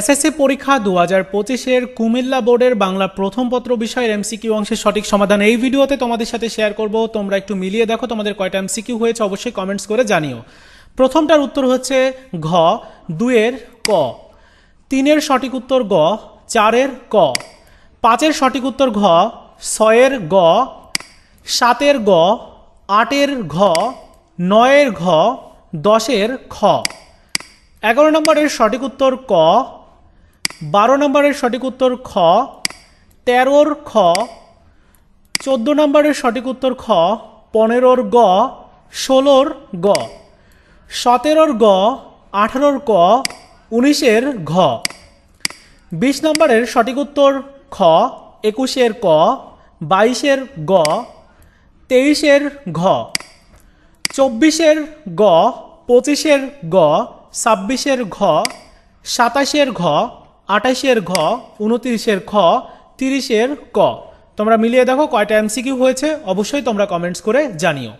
SSC পরীক্ষা দু হাজার পঁচিশের কুমিল্লা বোর্ডের বাংলা প্রথম পত্র বিষয়ের এমসিকিউ অংশের সঠিক সমাধান এই ভিডিওতে তোমাদের সাথে শেয়ার করব। তোমরা একটু মিলিয়ে দেখো তোমাদের কয়টা এমসিকিউ হয়েছে, অবশ্যই কমেন্টস করে জানিও। প্রথমটার উত্তর হচ্ছে ঘ দুয়ের ক, তিনের সঠিক উত্তর গ, চারের ক, পাঁচের সঠিক উত্তর ঘ, ছয়ের গ, সাতের গ, আটের ঘ, নয়ের ঘ, দশের খ। এগারো নম্বরের সঠিক উত্তর ক বারো নম্বরের সঠিক উত্তর খ, তেরোর খ, চোদ্দ নম্বরের সঠিক উত্তর খ, পনেরোর গ, ষোলোর গ, সতেরোর গ, আঠারোর ক, উনিশের ঘ। বিশ নম্বরের সঠিক উত্তর খ, একুশের ক, বাইশের গ, তেইশের ঘ, চব্বিশের গ, পঁচিশের গ, ছাব্বিশের ঘ, সাতাশের ঘ আঠাশের ঘ, উনত্রিশের খ, তিরিশের ক। তোমরা মিলিয়ে দেখো কয়টা এমসিকিউ হয়েছে, অবশ্যই তোমরা কমেন্টস করে জানিও।